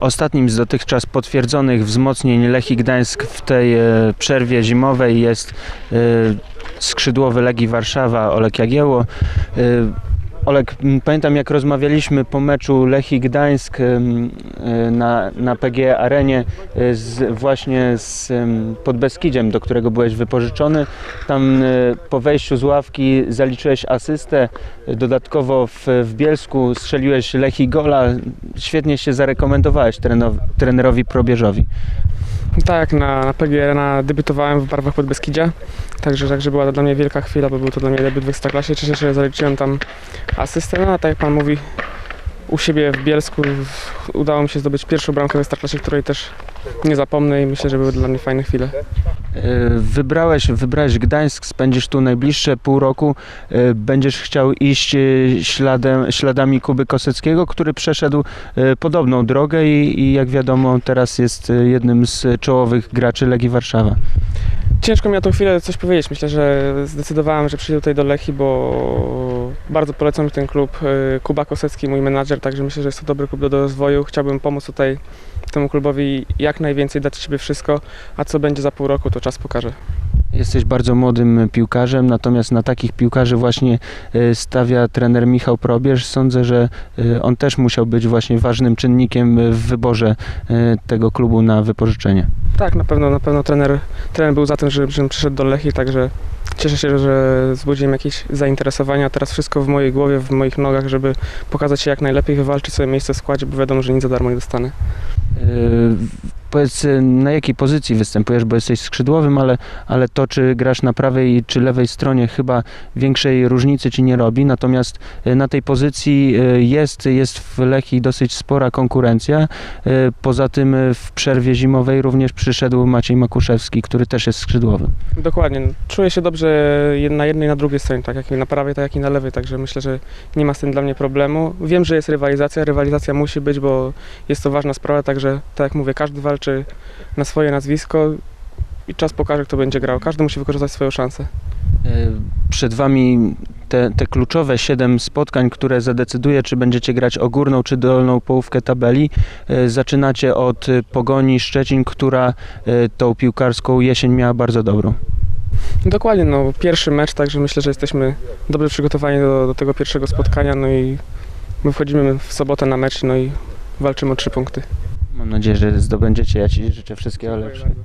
Ostatnim z dotychczas potwierdzonych wzmocnień Lechii Gdańsk w tej e, przerwie zimowej jest e, skrzydłowy Legii Warszawa Olek Jagiełło. Olek, pamiętam jak rozmawialiśmy po meczu Lechii Gdańsk e, na, na PGE Arenie e, z, właśnie z em, Podbeskidziem, do którego byłeś wypożyczony. Tam e, po wejściu z ławki zaliczyłeś asystę, dodatkowo w, w Bielsku strzeliłeś Lechii gola. Świetnie się zarekomendowałeś trenerowi Probierzowi. Tak, na, na PG Arena debiutowałem w barwach Podbeskidzia, także, także była to dla mnie wielka chwila, bo był to dla mnie debiut w Ekstraklasie. Cieszę się, że zaliczyłem tam asystę, no a tak jak Pan mówi, u siebie w Bielsku w- udało mi się zdobyć pierwszą bramkę w Ekstraklasie, której też nie zapomnę i myślę, że były dla mnie fajne chwile. E, Wybrałeś, wybrałeś Gdańsk, spędzisz tu najbliższe pół roku. E, Będziesz chciał iść e, śladem, śladami Kuby Koseckiego, który przeszedł podobną drogę i, i jak wiadomo teraz jest jednym z czołowych graczy Legii Warszawa. Ciężko mi na tą chwilę coś powiedzieć. Myślę, że zdecydowałem, że przyjdę tutaj do Lechi, bo bardzo polecam mi ten klub. Y, Kuba Kosecki, mój menadżer, także myślę, że jest to dobry klub do rozwoju. Chciałbym pomóc tutaj temu klubowi jak najwięcej, dać siebie wszystko, a co będzie za pół roku, to czas pokaże. Jesteś bardzo młodym piłkarzem, natomiast na takich piłkarzy właśnie e, stawia trener Michał Probierz. Sądzę, że e, on też musiał być właśnie ważnym czynnikiem w wyborze tego klubu na wypożyczenie. Tak, na pewno, na pewno trener, trener był za tym, że- żebym przyszedł do Lechi, także cieszę się, że wzbudziłem jakieś zainteresowania. Teraz wszystko w mojej głowie, w moich nogach, żeby pokazać się jak najlepiej, wywalczyć sobie miejsce w składzie, bo wiadomo, że nic za darmo nie dostanę. Powiedz, e, na jakiej pozycji występujesz, bo jesteś skrzydłowym, ale, ale to, czy grasz na prawej czy lewej stronie, chyba większej różnicy ci nie robi. Natomiast e, na tej pozycji e, jest, jest w Lechii dosyć spora konkurencja. Poza tym w przerwie zimowej również przyszedł Maciej Makuszewski, który też jest skrzydłowy. Dokładnie. Czuję się dobrze na jednej na drugiej stronie, tak jak i na prawej, tak jak i na lewej, także myślę, że nie ma z tym dla mnie problemu. Wiem, że jest rywalizacja, rywalizacja musi być, bo jest to ważna sprawa, także tak jak mówię, każdy walczy na swoje nazwisko i czas pokaże, kto będzie grał. Każdy musi wykorzystać swoją szansę. E, Przed Wami te, te kluczowe siedem spotkań, które zadecyduje, czy będziecie grać o górną czy dolną połówkę tabeli. E, Zaczynacie od e, Pogoni Szczecin, która tą piłkarską jesień miała bardzo dobrą. Dokładnie, no pierwszy mecz, także myślę, że jesteśmy dobrze przygotowani do, do tego pierwszego spotkania, no i my wchodzimy w sobotę na mecz, no i walczymy o trzy punkty. Mam nadzieję, że zdobędziecie. Ja Ci życzę wszystkiego lepszego.